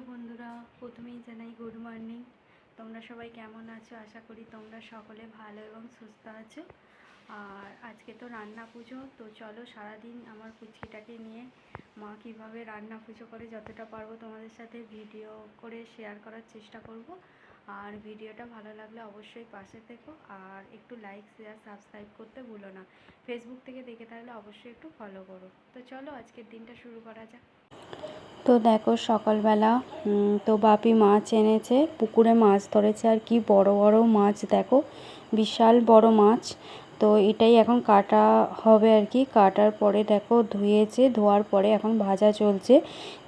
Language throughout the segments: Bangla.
হ্যালো বন্ধুরা, প্রথমেই জানাই গুড মর্নিং তোমরা সবাই কেমন আছো? আশা করি তোমরা সকলে ভালো এবং সুস্থ আছো। আর আজকে তো রান্না পুজো, তো চলো সারাদিন আমার পুচকিটাকে নিয়ে মা কীভাবে রান্না পুজো করে যতটা পারব তোমাদের সাথে ভিডিও করে শেয়ার করার চেষ্টা করব। আর ভিডিওটা ভালো লাগলে অবশ্যই পাশে থেকো। আর একটু লাইক শেয়ার সাবস্ক্রাইব করতে ভুলো না। ফেসবুক থেকে দেখে থাকলে অবশ্যই একটু ফলো করো। তো চলো আজকের দিনটা শুরু করা যাক। তো দেখো সকালবেলা তো বাপি মাছ এনেছে, পুকুরে মাছ ধরেছে আর কি, বড় বড় মাছ দেখো, বিশাল বড় মাছ। তো এটাই এখন কাটা হবে আর কি, কাটার পরে দেখো ধুয়েছে, ধোয়ার পরে এখন ভাজা চলছে।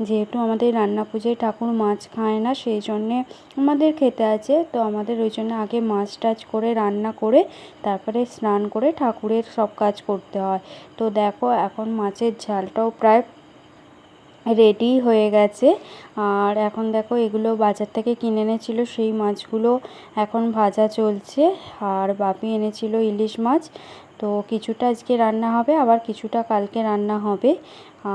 যেহেতু আমাদের রান্না পুজোয় ঠাকুর মাছ খায় না, সেই জন্যে আমাদের খেতে আছে, তো আমাদের ওই জন্য আগে মাছ টাছ করে, রান্না করে, তারপরে স্নান করে ঠাকুরের সব কাজ করতে হয়। তো দেখো এখন মাছের ঝালটাও প্রায় রেডি হয়ে গেছে। আর এখন দেখো এগুলো বাজার থেকে কিনে এনেছিল, সেই মাছগুলো এখন ভাজা চলছে। আর বাপি এনেছিল ইলিশ মাছ। তো কিছুটা আজকে রান্না হবে, আবার কিছুটা কালকে রান্না হবে।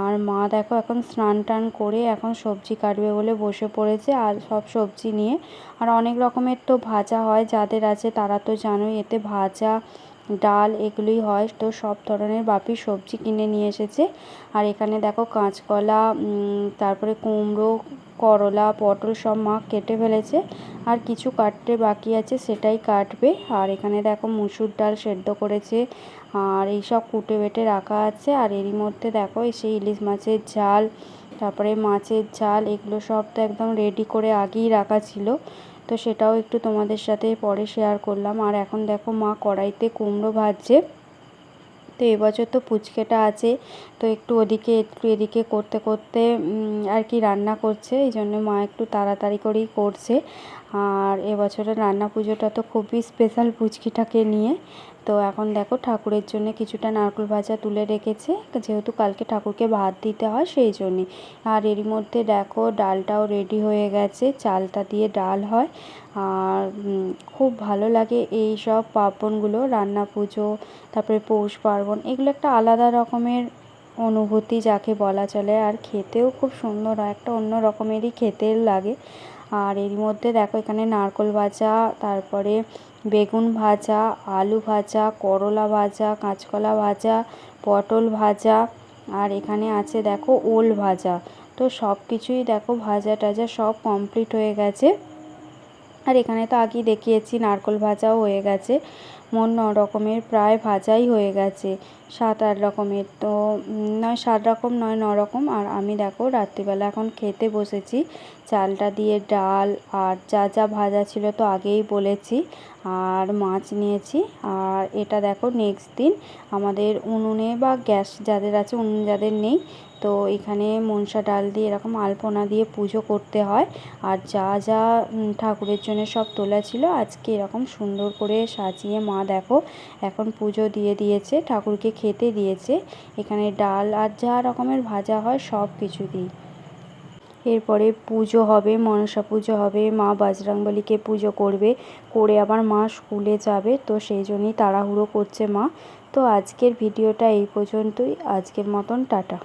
আর মা দেখো এখন স্নান টান করে এখন সবজি কাটবে বলে বসে পড়েছে, আর সব সবজি নিয়ে। আর অনেক রকমের তো ভাজা হয়, যাদের আছে তারা তো জানোই, এতে ভাজা ডাল এগুলোই হয়। তো সব ধরনের বাপি সবজি কিনে নিয়ে এসেছে। আর এখানে দেখো কাঁচকলা তারপরে কুমড়ো, করলা, পটল সব মা কেটে ফেলেছে। আর কিছু কাটতে বাকি আছে, সেটাই কাটবে। আর এখানে দেখো মুসুর ডাল সেদ্ধ করেছে। আর এইসব কুটে বেটে রাখা আছে। আর এরই মধ্যে দেখো সেই ইলিশ মাছের ঝাল, তারপরে মাছের ঝাল, এগুলো সব তো একদম রেডি করে আগেই রাখা ছিল। তো সেটাও একটু তোমাদের সাথে পরে শেয়ার করলাম। আর এখন দেখো মা কড়াইতে কুমড়ো ভাজছে। তো এবছর তো পুচকেটা আছে, তো একটু ওদিকে, একটু এদিকে করতে করতে আর কি রান্না করছে। এই জন্য মা একটু তাড়াতাড়ি করেই করছে। আর এবছরের রান্না পুজোটা তো খুবই স্পেশাল পুচকিটাকে নিয়ে। তো এখন দেখো ঠাকুরের জন্য কিছুটা নারকেল ভাজা তুলে রেখেছে। যেহেতু কালকে ঠাকুরকে ভাত দিতে হয় সেই জন্যে। আর এরই মধ্যে দেখো ডালটাও রেডি হয়ে গেছে, চালটা দিয়ে ডাল হয়। আর খুব ভালো লাগে এই সব পার্বণগুলো, রান্না পুজো, তারপরে পৌষ পার্বণ, এগুলো একটা আলাদা রকমের অনুভূতি যাকে বলা চলে। আর খেতেও খুব সুন্দর হয়, একটা অন্য রকমেরই খেতে লাগে। আর এর মধ্যে দেখো এখানে নারকোল ভাজা, তারপরে বেগুন ভাজা, আলু ভাজা, করলা ভাজা, কাঁচকলা ভাজা, পটল ভাজা, আর এখানে আছে দেখো ওল ভাজা। তো সব কিছুই দেখো ভাজা টাজা সব কমপ্লিট হয়ে গেছে। আর এখানে তো আগেই দেখিয়েছি নারকোল ভাজাও হয়ে গেছে। মোট ন রকমের প্রায় ভাজাই হয়ে গেছে। সাত আট রকমের তো নয়, সাত রকম নয়, ন রকম। আর আমি দেখো রাত্রিবেলা এখন খেতে বসেছি। চালটা দিয়ে ডাল আর যা যা ভাজা ছিল তো আগেই বলেছি। আর মাছ নিয়েছি। আর এটা দেখো নেক্সট দিন আমাদের উনুনে বা গ্যাস যাদের আছে, উনুন যাদের নেই, তো এখানে মনসা ডাল দিয়ে এরকম আলপনা দিয়ে পুজো করতে হয়। আর যা যা ঠাকুরের জন্য সব তোলা ছিল, আজকে এরকম সুন্দর করে সাজিয়ে মা দেখো, এখন পুজো দিয়ে দিয়েছে, ঠাকুরকে খেতে দিয়েছে। এখানে ডাল আর যা রকমের ভাজা হয় সব কিছু দিই। এরপরে পুজো হবে, মনসা পুজো হবে, মা বজরংবলীকে পুজো করবে, করে আবার মা স্কুলে যাবে, তো সেই জন্যই তাড়াহুড়ো করছে মা। তো আজকের ভিডিওটা এই পর্যন্তই, আজকের মতন টাটা।